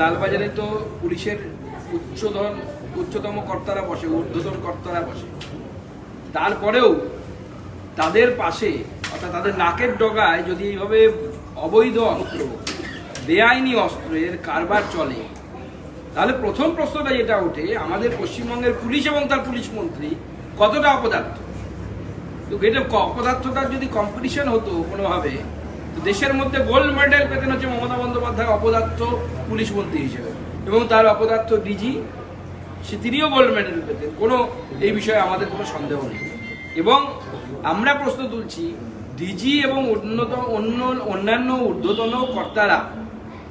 লালবাজারে তো পুলিশের উচ্চধন, উচ্চতম কর্তারা বসে, ঊর্ধ্বতন কর্তারা বসে। তারপরেও তাদের পাশে, অর্থাৎ তাদের নাকের ডগায় যদি এইভাবে অবৈধ অস্ত্র, বেআইনি অস্ত্রের কারবার চলে, তাহলে প্রথম প্রশ্নটা যেটা ওঠে, আমাদের পশ্চিমবঙ্গের পুলিশ এবং তার পুলিশ মন্ত্রী কতটা অপদার্থ? তো এটা অপদার্থতার যদি কম্পিটিশন হতো কোনোভাবে দেশের মধ্যে গোল্ড মেডেল পেতেন হচ্ছে মমতা বন্দ্যোপাধ্যায় অপদার্থ পুলিশ মন্ত্রী হিসেবে। এবং তার অপদার্থ ডিজি সে তিনিও গোল্ড মেডেল পেতেন। কোনো, এই বিষয়ে আমাদের কোনো সন্দেহ নেই। এবং আমরা প্রশ্ন তুলছি ডিজি এবং উন্নত অন্য, অন্যান্য ঊর্ধ্বতন কর্তারা,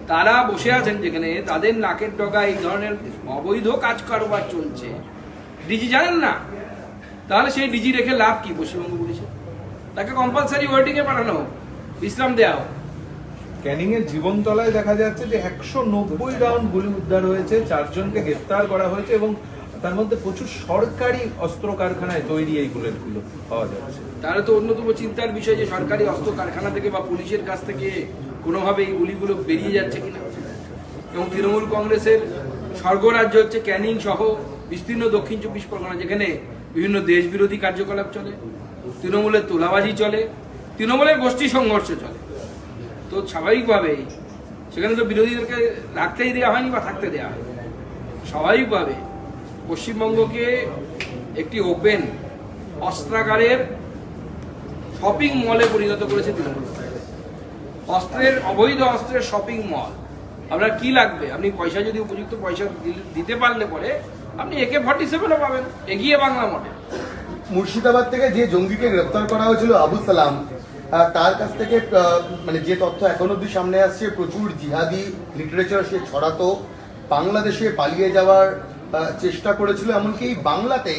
তারা বসে আছেন যেখানে, তাদের নাকের ডগা এই ধরনের অবৈধ কাজ কারবার চলছে ডিজি জানেন না? তাহলে সেই ডিজি রেখে লাভ কি? পশ্চিমবঙ্গ পুলিশে? তাকে কম্পালসারি ওয়েটিংয়ে পাঠানো হোক। বিশ্রাম দেওয়া হোক ক্যানিং এর জীবনতলায় দেখা যাচ্ছে যে একশো নব্বই রাউন্ড গুলি উদ্ধার হয়েছে চারজনকে গ্রেপ্তার করা হয়েছে এবং তার মধ্যে প্রচুর সরকারি অস্ত্র কারখানায় তৈরি এই বুলেটগুলো পাওয়া যাচ্ছে। তাহলে তো অন্যতম চিন্তার বিষয় যে সরকারি অস্ত্র কারখানা থেকে বা পুলিশের কাছ থেকে কোনোভাবে এই গুলিগুলো বেরিয়ে যাচ্ছে কিনা। এবং তৃণমূল কংগ্রেসের স্বর্গরাজ্য হচ্ছে ক্যানিং সহ বিস্তীর্ণ দক্ষিণ চব্বিশ পরগনা যেখানে বিভিন্ন দেশ বিরোধী কার্যকলাপ চলে তৃণমূলের তোলাবাজি চলে তৃণমূলের গোষ্ঠী সংঘর্ষ চলে। তো স্বাভাবিকভাবেই সেখানে তো বিরোধীদেরকে রাখতেই দেওয়া হয়নি বা থাকতে দেওয়া হয়নি। স্বাভাবিকভাবে পশ্চিমবঙ্গকে একটি ওপেন অস্ত্রাগারের শপিং মলে পরিণত করেছে তৃণমূল অস্ত্রের, অবৈধ অস্ত্রের শপিং মল আপনার কি লাগবে? আপনি পয়সা যদি উপযুক্ত পয়সা দিতে পারলে পরে আপনি একে ফর্টি সেভেনও পাবেন। এগিয়ে বাংলা মডেল মুর্শিদাবাদ থেকে যে জঙ্গিকে গ্রেপ্তার করা হয়েছিল আবু সালাম তার কাছ থেকে মানে যে তথ্য এখন অব্দি সামনে আসছে, প্রচুর জিহাদি লিটারেচার সে ছড়াতো, বাংলাদেশে পালিয়ে যাওয়ার চেষ্টা করেছিল, এমনকি বাংলাতে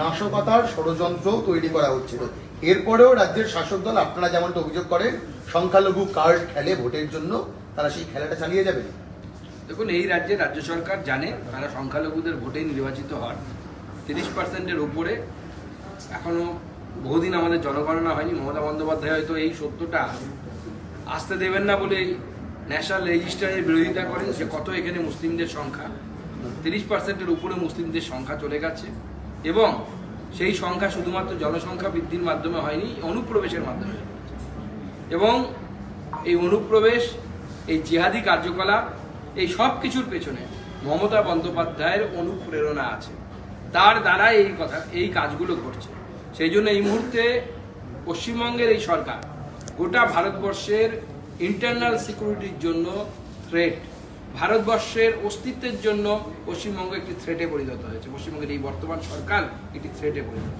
নাশকতার ষড়যন্ত্র তৈরি করা হচ্ছিল। এরপরেও রাজ্যের শাসক দল, আপনারা যেমনটা অভিযোগ করেন, সংখ্যালঘু কার্ড খেলে ভোটের জন্য তারা সেই খেলাটা চালিয়ে যাবে। দেখুন, এই রাজ্যে রাজ্য সরকার জানে তারা সংখ্যালঘুদের ভোটে নির্বাচিত হন। তিরিশ পার্সেন্টের উপরে এখনও বহুদিন আমাদের জনগণনা হয়নি, মমতা বন্দ্যোপাধ্যায় হয়তো এই সত্যটা আসতে দেবেন না বলে ন্যাশনাল রেজিস্টারের বিরোধিতা করেন, যে কত এখানে মুসলিমদের সংখ্যা। তিরিশ পার্সেন্টের উপরে মুসলিমদের সংখ্যা চলে গেছে। এবং সেই সংখ্যা শুধুমাত্র জনসংখ্যা বৃদ্ধির মাধ্যমে হয়নি, অনুপ্রবেশের মাধ্যমে এবং এই অনুপ্রবেশ, এই জিহাদি কার্যকলাপ, এই সব কিছুর পেছনে মমতা বন্দ্যোপাধ্যায়ের অনুপ্রেরণা আছে। তার দ্বারা এই কথা, এই কাজগুলো ঘটছে। সেই জন্য এই মুহূর্তে পশ্চিমবঙ্গের এই সরকার গোটা ভারতবর্ষের ইন্টারনাল সিকিউরিটির জন্য থ্রেট ভারতবর্ষের অস্তিত্বের জন্য পশ্চিমবঙ্গ একটি থ্রেটে পরিণত হয়েছে। পশ্চিমবঙ্গের এই বর্তমান সরকার একটি থ্রেটে পরিণত